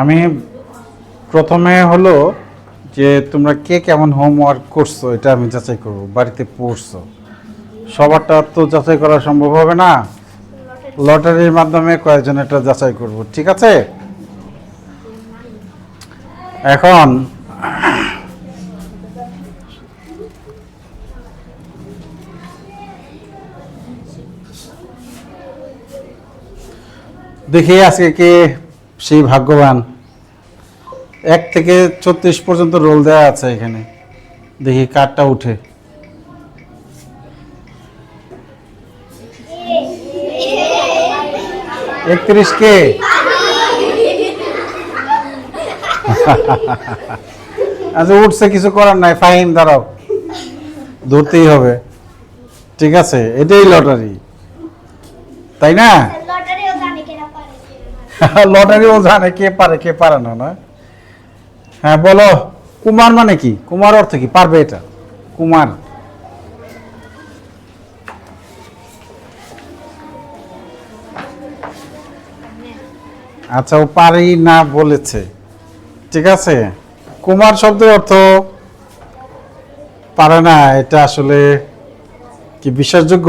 আমি প্রথমে হলো যে তোমরা কে কেমন হোমওয়ার্ক করছ, এটা আমি যাচাই করব, বাড়িতে পড়ছো। সবারটা তো যাচাই করা সম্ভব হবে না। লটারির মাধ্যমে কয়েকজন এটা যাচাই করব, ঠিক আছে? এখন দেখি আজকে কে সেই ভাগ্যবান। এক থেকে ছত্রিশ পর্যন্ত রোল দেওয়া আছে এখানে। দেখি কার্ডটা উঠে। একত্রিশ কে? আচ্ছা উঠছে, কিছু করার নাই। ফাইন দাঁড়াও। ধরতেই হবে। ঠিক আছে, এটাই লটারি। তাই না লটারিও জানে কেনা পারে লটারিও জানে কে পারে কে পারে না না? হ্যাঁ বলো, কুমার মানে কি? কুমার অর্থ কি? পারবে এটা? কুমার। আচ্ছা ও পারেই না বলেছে। ঠিক আছে? কুমার শব্দের অর্থ পারে না, এটা আসলে কি বিশ্বাসযোগ্য?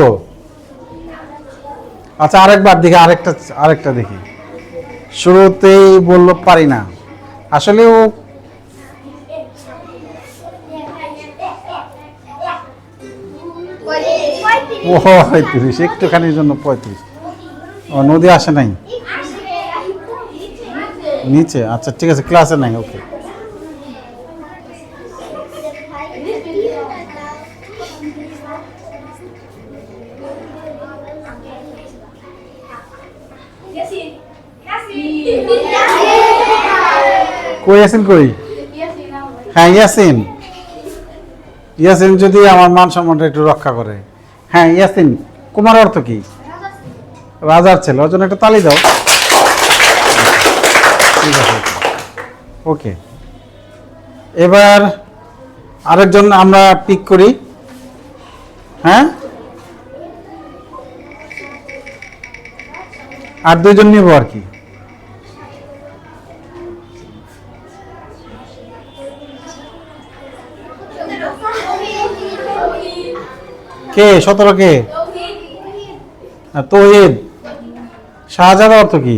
আচ্ছা আরেকবার দেখি, আরেকটা আরেকটা দেখি। শুরুতেই বলল, পারি না। আসলে ও পঁয়ত্রিশ, একটুখানির জন্য পঁয়ত্রিশ। ও নদী আসে নাই? নিচে আচ্ছা ঠিক আছে ক্লাসে নাই ওকে কই আছেন কই? হ্যাঁ ইয়াসিন। ইয়াসিন যদি আমার মান সম্মানটা একটু রক্ষা করে। হ্যাঁ ইয়াসিন, কুমার অর্থ কি? রাজার ছেলে। ওর জন্য একটা তালি দাও। ঠিক আছে ওকে। এবার আরেকজন আমরা পিক করি। হ্যাঁ? আর দুইজন নিব আর কি। কে? সতেরো কে? তৌহিদ? শাহজাদা অর্থ কি?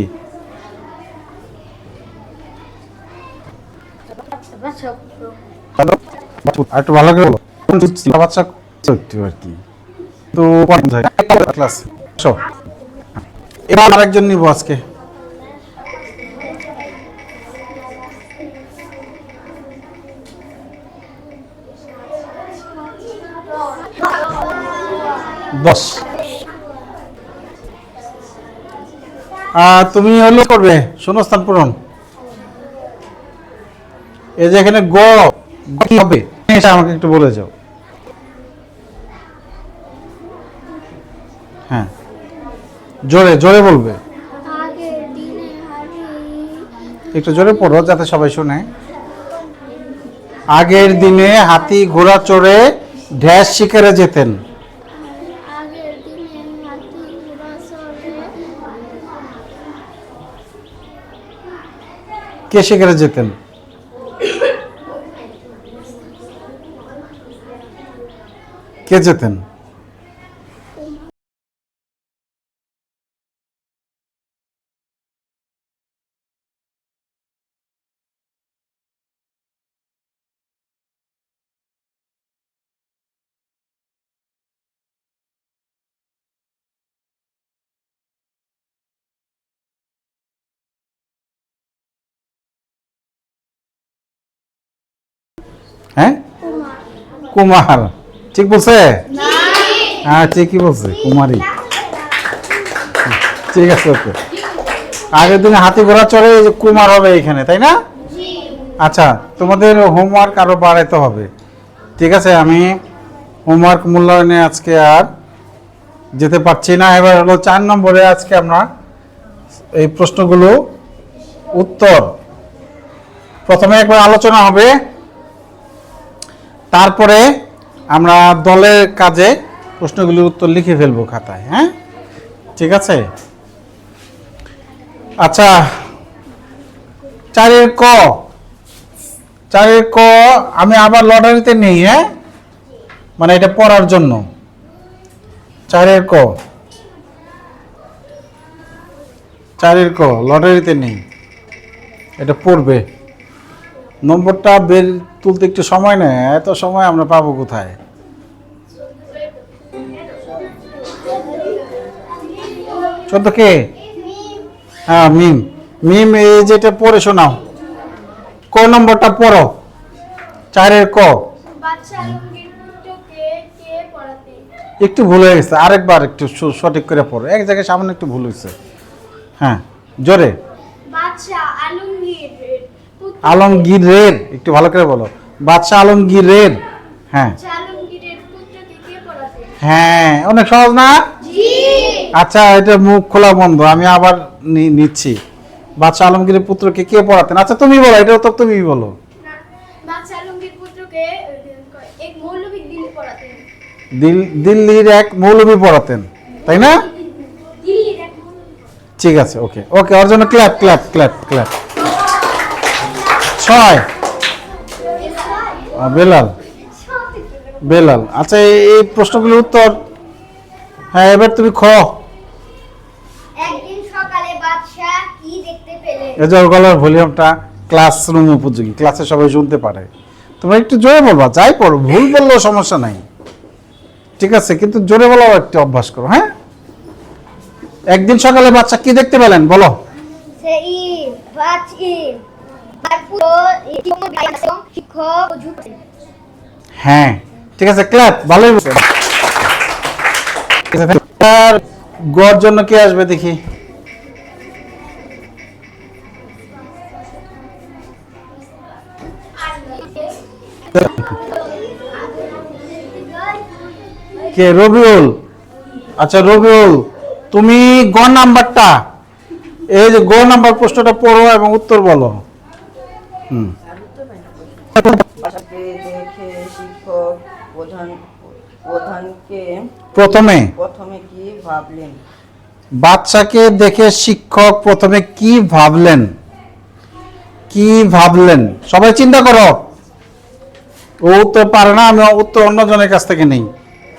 একটু ভালো করে বলো। বাচ্চা আর কি তো ক্লাস? এবার আরেকজন নিব আজকে। দশ তুমি হলো করবে? শূন্যস্থান পূরণ। এই যে এখানে গ হবে? এটা আমাকে একটু বলে যাও। হ্যাঁ। জোরে জোরে বলবে। একটু জোরে পড়ো যাতে সবাই শুনে। আগের দিনে হাতি ঘোড়া চড়ে ঢ্যাস শিকারে যেতেন আগের দিনে হাতি ঘোড়া চড়ে কে সেখানে যেতেন কে যেতেন হ্যাঁ? কুমার। ঠিক বলছে? হ্যাঁ ঠিকই বলছে, কুমারী। ঠিক আছে, ওকে। আগের দিনে হাতি ঘোড়া চড়ে কুমার হবে এখানে, তাই না? আচ্ছা তোমাদের হোমওয়ার্ক আরও বাড়াইতে হবে। ঠিক আছে, আমি হোমওয়ার্ক মূল্যায়নে আজকে আর যেতে পারছি না। এবার হলো চার নম্বরে আজকে আমরা এই প্রশ্নগুলো উত্তর। প্রথমে একবার আলোচনা হবে তারপরে আমরা দলের কাজে প্রশ্নগুলির উত্তর লিখে ফেলব খাতায় হ্যাঁ? ঠিক আছে? আচ্ছা চারের ক। চারের ক আমি আবার লটারিতে নেই হ্যাঁ? মানে এটা পড়ার জন্য। চারের ক। চারের ক, লটারিতে নেই। এটা পড়বে। নম্বরটা বের তুলতে একটু সময় নেয় এত সময় আমরা পাবো কোথায়? চোদ্দ কে? হ্যাঁ মিম। মিম এই যেটা পড়ে শোনাও। ক নম্বরটা পড়ো? চারের ক। একটু ভুল হয়ে গেছে আরেকবার একটু সঠিক করে পড়ো। এক জায়গায় সামনে একটু ভুল হয়েছে। হ্যাঁ জোরে। বাচ্চা পুত্র আলমগীরের একটু ভালো করে বলো। বাদশাহ আলমগীরের হ্যাঁ। হ্যাঁ অনেক সহজ না? আচ্ছা এটা মুখ খোলা বন্ধ আমি আবার নিচ্ছি। বাদশাহ আলমগীরের পুত্রকে কে পড়াতেন? আচ্ছা তুমি বলো এটা তো তুমি বলো। দিল্লির এক মৌলবী পড়াতেন তাই না? ঠিক আছে ওকে ওকে ওর জন্য ক্ল্যাপ ক্ল্যাপ ক্ল্যাপ ক্ল্যাপ। ছয়। বেলাল। বেলাল। আচ্ছা এই প্রশ্নগুলির উত্তর। হ্যাঁ এবার তুমি খ। ওর গলার ভলিউমটা ক্লাসরুম উপযোগী। ক্লাসে সবাই শুনতে পারে। তোমরা একটু জোরে বলবা যাই পড়ো ভুল বললেও সমস্যা নাই। ঠিক আছে কিন্তু জোরে বলাও একটু অভ্যাস করো হ্যাঁ? একদিন সকালে বাচ্চা কি দেখতে পেলেন? বলো। হ্যাঁ ঠিক আছে ক্লাস ভালোই বলছে। ঠিক আর গড় জন্য কে আসবে দেখি? কে, রবিউল? আচ্ছা রবিউল, তুমি গ নাম্বারটা, এই যে গ নাম্বার প্রশ্নটা পড়ো এবং উত্তর বলো। শিক্ষক প্রধান প্রধানকে প্রথমে? প্রথমে কি ভাবলেন? বাচ্চাকে দেখে শিক্ষক প্রথমে কি ভাবলেন? কি ভাবলেন? সবাই চিন্তা করো। ও উত্তর পারে না আমি উত্তর অন্যজনের কাছ থেকে নেই।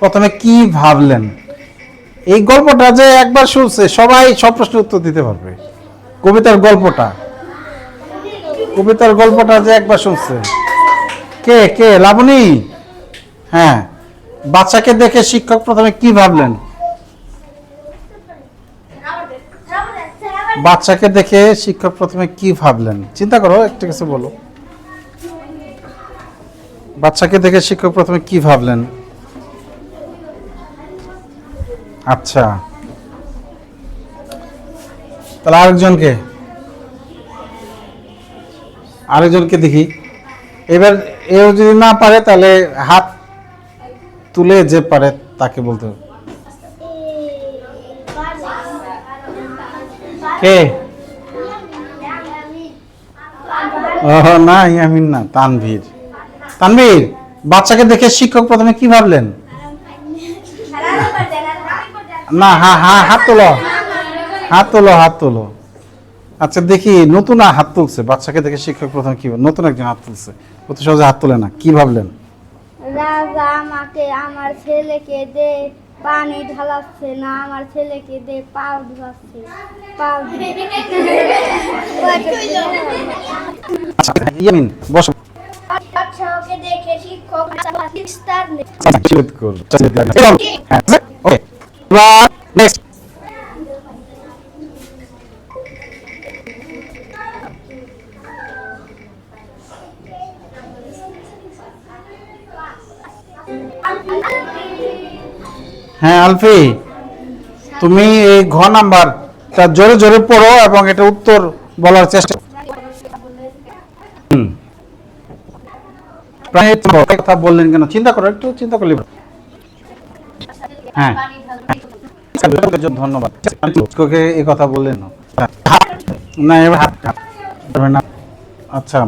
প্রথমে কি ভাবলেন? এই গল্পটা যে একবার শুনছে সবাই সব প্রশ্নের উত্তর দিতে পারবে। কবিতার গল্পটা। কবিতার গল্পটা যে একবার শুনছে। কে কে? লাবণী? হ্যাঁ। বাচ্চাকে দেখে শিক্ষক প্রথমে কি ভাবলেন? বাচ্চাকে দেখে শিক্ষক প্রথমে কি ভাবলেন? চিন্তা করো, একটা কিছু বলো। বাচ্চাকে দেখে শিক্ষক প্রথমে কি ভাবলেন? আচ্ছা। তাহলে আরেকজনকে? আরেকজনকে দেখি। এবার এও যদি না পারে, তাহলে হাত তুলে যে পারে তাকে বলতে হবে। কে? ও না ইয়ামিন না, তানভীর। তানভীর, বাচ্চাকে দেখে শিক্ষক প্রথমে কি ভাবলেন? না, হা হা, হাত তোলো। হাত তোলো হাত তোলো। আচ্ছা দেখি নতুন হাত তুলছে বাচ্চাকে দেখে শিক্ষক প্রথমে কি নতুন একজন হাত তুলছে ও তো সহজে হাত তোলে না কি ভাবলেন রাজা আমাকে আমার ছেলেকে দে পানি ঢালাচ্ছে না আমার ছেলেকে দে পাও ধোয়াচ্ছে পাও আচ্ছা ইয়ামিন বসো আচ্ছা ওকে দেখে শিক্ষক বিস্তার নেই Shoot হ্যাঁ, ওকে নেক্সট আলফি, তুমি এই ঘ নাম্বার, তা জোরে জোরে পড়ো এবং এটা উত্তর বলার চেষ্টা কথা বললেন কেন? চিন্তা করো, একটু চিন্তা হ্যাঁ। ধন্যবাদ। এই কথা বললেন। না, এবার আচ্ছা।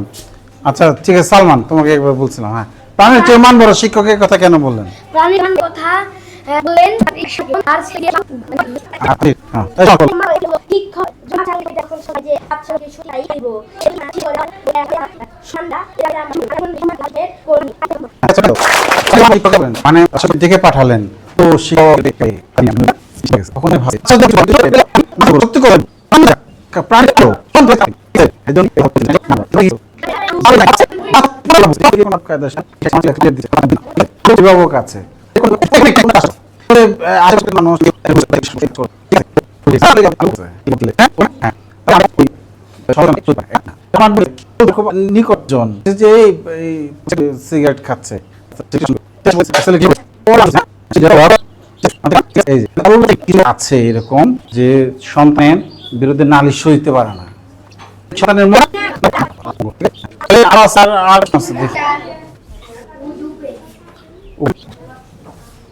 আচ্ছা ঠিক আছে, সালমান, তোমাকে একবার বলছিলাম হ্যাঁ। প্রাণের চেয়ে মান বড় শিক্ষকের কথা কেন বললেন? প্রাণীর কথা হ্যাঁ, হ্যাঁ আচ্ছা? মানে আসলে পাঠালেন তো। আচ্ছা, সত্যি প্রাণ। অভিভাবক আছে নিকটজন যে সিগারেট খাচ্ছে আছে, এরকম যে সন্তান বিরুদ্ধে নালিশ সইতে পারে না মন এই আর স্যার আর আছে দেখি ও, এই কে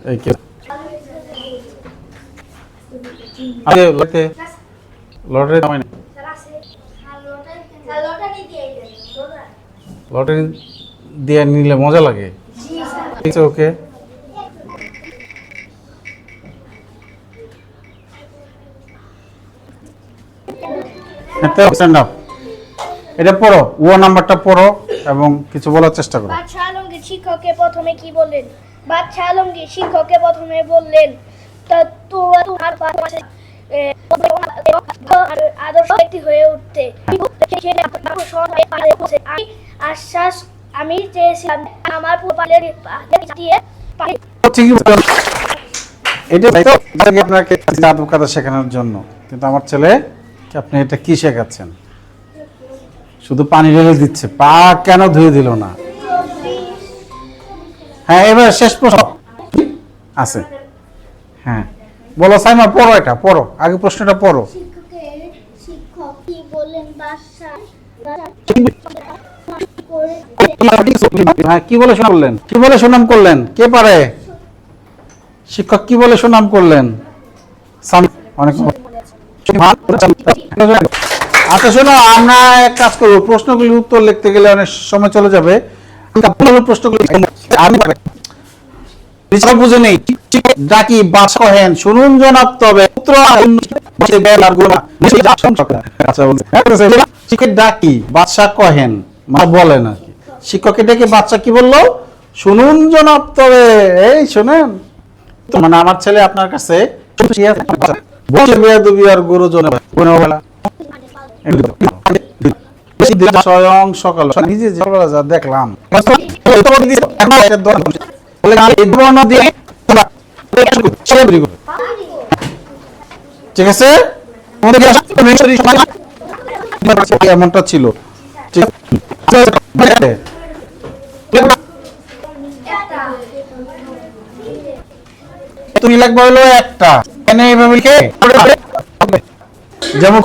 লটারি দামাই না। লটারি দিয়ে নিলে মজা লাগে। ওকে এটা পড়ো ও নাম্বারটা পড়ো এবং কিছু বলার চেষ্টা করো। শিক্ষককে প্রথমে কি বললেন? আলমগীর শিক্ষককে প্রথমে বললেন আদর্শ ব্যক্তি হয়ে উঠতে। আশ্বাস, আমি চেয়েছিলাম আমার শেখানোর জন্য? কিন্তু আমার ছেলে, আপনি এটা কি শেখাচ্ছেন? শুধু পানি ঢেলে দিচ্ছে। পা কেন ধুয়ে দিল না? হ্যাঁ এবার শেষ প্রশ্ন। আছে। হ্যাঁ। বলো সাইমা পড়ো এটা পড়ো। আগে প্রশ্নটা পড়ো। শিক্ষক কি হ্যাঁ কি বলে সুনাম করলেন? কি বলে সুনাম করলেন? কে পারে? শিক্ষক কি বলে সুনাম করলেন? অনেক আচ্ছা শোনো আমরা এক কাজ করব। প্রশ্নগুলির উত্তর লিখতে গেলে অনেক সময় চলে যাবে। প্রশ্নগুলি আমি বুঝে নেই ডাকি বাস কহেন শুনুন জনাব তবে পুত্র বসে বেল আরগুলো নিচে যা শুন সকলে। আচ্ছা বলছে শিক্ষক ডাকি বাদশাহ কহেন মা বলেন আর কি শিক্ষকের ডেকে বাচ্চা কি বলল? শুনুন জনাব তবে এই শুনেন। মানে আমার ছেলে আপনার কাছে বসে বেয়াদবি আর গুরুজনে কোনো বেলা স্বয়ং সকাল। নিজে দেখলাম। ঠিক আছে? এমনটা ছিল। তুমি লাগবে হলো একটা। এইভাবে যেমন